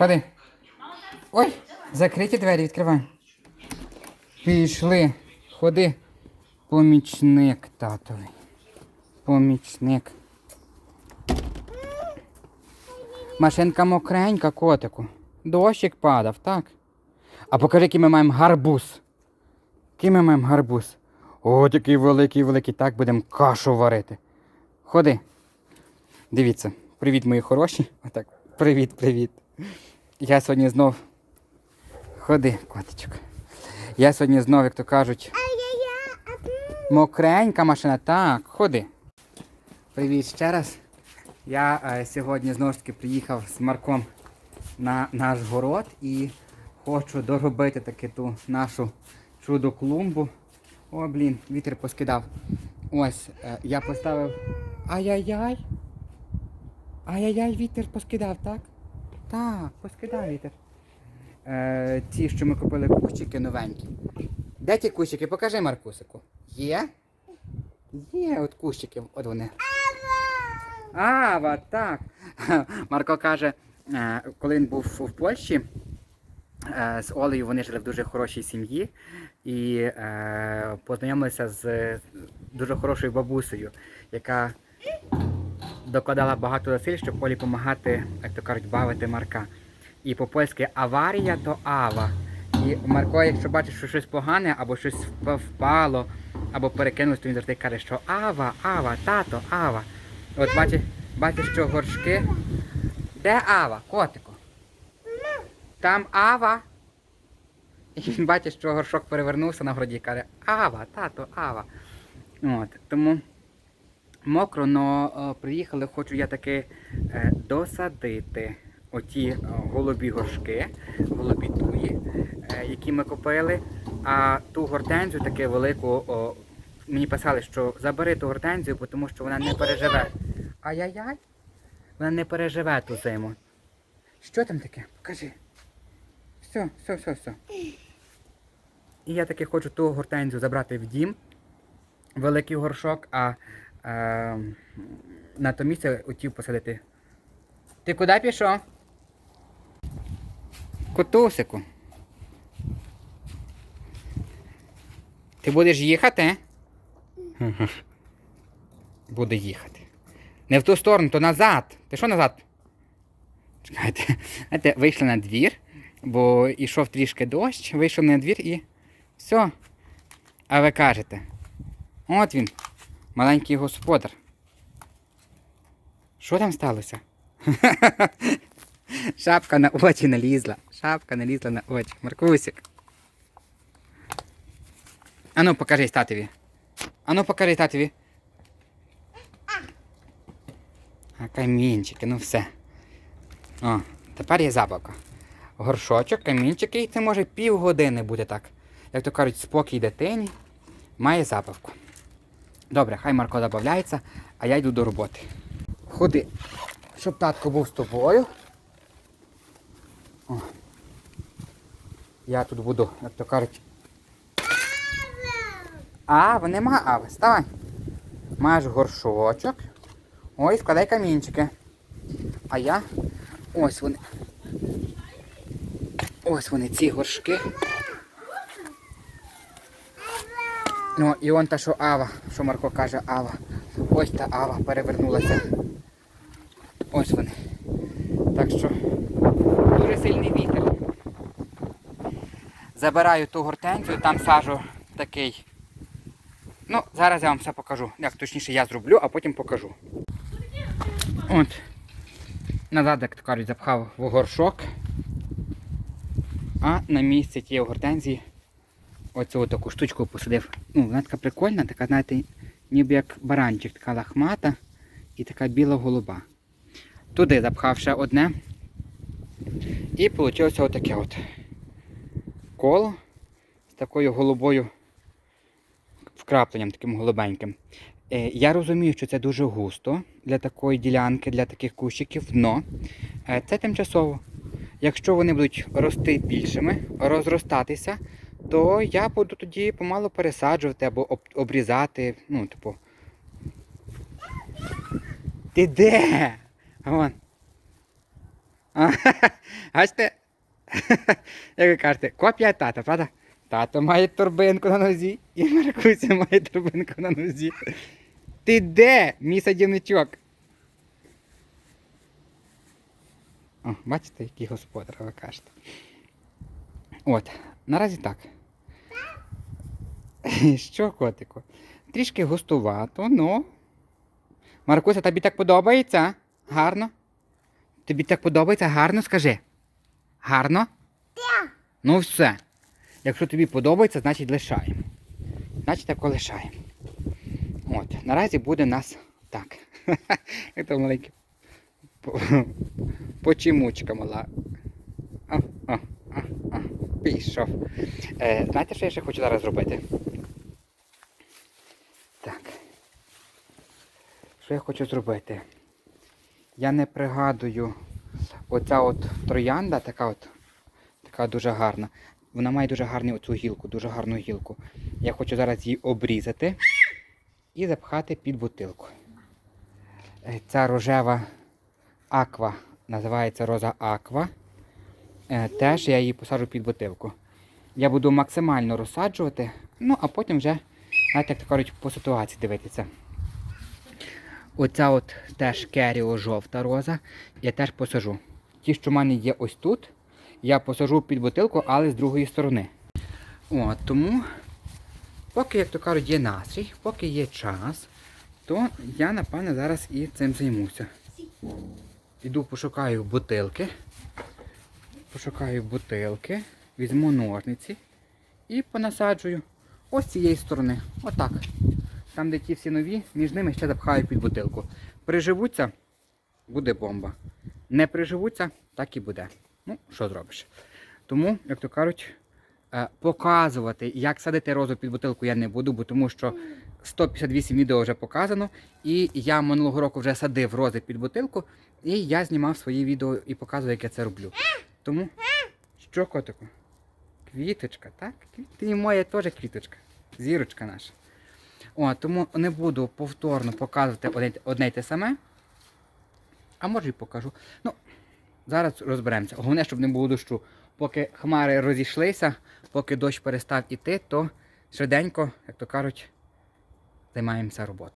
Ходи. Ой, закриті двері, відкривай. Пішли. Ходи. Помічник татовий. Помічник. Машинка мокренька, котику. Дощик падав, так? А покажи, який ми маємо гарбуз. Який ми маємо гарбуз. О, такий великий, великий. Так будемо кашу варити. Ходи. Дивіться. Привіт, мої хороші. Отак. Привіт, привіт. Я сьогодні знов. Ходи, котичок. Я сьогодні знов, як то кажуть, мокренька машина. Так, ходи. Привіт ще раз. Я е, сьогодні знову ж таки приїхав з Марком на наш город і хочу доробити таки ту нашу чудо клумбу. О, блін, вітер поскидав. Ось, е, я поставив. Ай-яй-яй. Ай-яй-яй, вітер поскидав, так? Так, поскидав. Е, ті, що ми купили кущики новенькі. Де ті кущики? Покажи Маркусику. Є? Є, от кущики, от вони. Ава, так. Марко каже, е, коли він був в Польщі, е, з Олею вони жили в дуже хорошій сім'ї і е, познайомилися з дуже хорошою бабусею, яка докладала багато зусиль, щоб Олі допомагати, як то кажуть, бавити Марка. І по-польськи аварія то ава. І Марко, якщо бачить, що щось погане, або щось впало, або перекинулось, то він завжди каже, що ава, ава, тато, ава. От бачиш, бачиш, що горшки. Де ава, котику? Там ава. І він бачить, що горшок перевернувся на городі і каже, ава, тато, ава. От, тому мокро, але приїхали, хочу я таки е, досадити оті е, голубі горшки, голубі туї, е, які ми купили. А ту гортензію таку велику, мені писали, що забери ту гортензію, тому що вона не переживе. Ай-яй-яй, вона не переживе ту зиму. Що там таке? Покажи. Все, все, все, все. І я таки хочу ту гортензію забрати в дім, великий горшок, а на то місце хотів посадити. Ти куди пішов? Котусику. Ти будеш їхати? Буде їхати. Не в ту сторону, то назад. Ти що назад? Чекайте. Знаєте, вийшли на двір, бо йшов трішки дощ, вийшов на двір і все. А ви кажете, от він, маленький господар. Що там сталося? Шапка на очі налізла. Шапка налізла на очі. Маркусик. Ану, покажи татові. Ану, покажи татові. А камінчики, ну все. О, тепер є забавка. Горшочок, камінчики, і це може півгодини буде так. Як то кажуть, спокій дитині має забавку. Добре, хай Марко забавляється, а я йду до роботи. Ходи, щоб татко був з тобою. О. Я тут буду, як то кажуть. Ава, нема ави. Вставай. Маєш горшочок. Ой, вкладай камінчики. А я. Ось вони. Ось вони, ці горшки. Ну, і он та, що Ава, що Марко каже Ава. Ось та Ава перевернулася. Ось вони. Так що дуже сильний вітер. Забираю ту гортензію, там сажу такий. Ну, зараз я вам все покажу. Як точніше я зроблю, а потім покажу. От. Назад, як то кажуть, запхав в горшок. А на місці тієї гортензії оцю таку штучку посадив. Ну, вона така прикольна, така, знаєте, ніби як баранчик, така лахмата і така біла голуба. Туди запхав ще одне. І вийшло отаке от коло з такою голубою вкрапленням, таким голубеньким. Е, Я розумію, що це дуже густо для такої ділянки, для таких кущиків, но е, це тимчасово. Якщо вони будуть рости більшими, розростатися, то я буду тоді помалу пересаджувати або об- обрізати. Ну, типу. Ти де? Вон. Бачите? Як ви кажете, копія тата, правда? Тато має торбинку на нозі і Маркуся має торбинку на нозі. Ти де, мій садівничок? О, бачите, який господар, ви кажете. От, наразі так. Що, котику? Трішки густувато, ну. Маркуся, тобі так подобається? Гарно? Тобі так подобається? Гарно скажи. Гарно? Так. Ну все. Якщо тобі подобається, значить лишаємо. Значить тако лишаємо. От, наразі буде нас так. Це маленький по- почемучка мала. О, о, пішов. Е, знаєте, що я ще хочу зараз зробити? Так. Що я хочу зробити? Я не пригадую оця от троянда, така от, така дуже гарна. Вона має дуже гарну оцю гілку, дуже гарну гілку. Я хочу зараз її обрізати і запхати під бутилку. Е, Ця рожева аква, називається роза аква. Е, Теж я її посаджу під бутилку. Я буду максимально розсаджувати, ну а потім вже, знаєте, як то кажуть, по ситуації дивитися. Оця от теж керіо жовта роза, я теж посажу. Ті, що в мене є ось тут, я посажу під бутилку, але з другої сторони. От, тому, поки, як то кажуть, є настрій, поки є час, то я, напевне, зараз і цим займуся. Іду пошукаю бутилки. Пошукаю бутилки, візьму ножниці і понасаджую ось цієї сторони. Отак. Там, де ті всі нові, між ними ще запхаю під бутилку. Приживуться, буде бомба. Не приживуться, так і буде. Ну, що зробиш. Тому, як то кажуть, е, показувати, як садити розу під бутилку я не буду, бо тому що 158 відео вже показано. І я минулого року вже садив рози під бутилку, і я знімав свої відео і показував, як я це роблю. Тому, що котику? Квіточка, так? Ти моя теж квіточка. Зірочка наша. О, тому не буду повторно показувати одне, одне й те саме. А може і покажу. Ну, зараз розберемося. Головне, щоб не було дощу. Поки хмари розійшлися, поки дощ перестав іти, то швиденько, як то кажуть, займаємося роботою.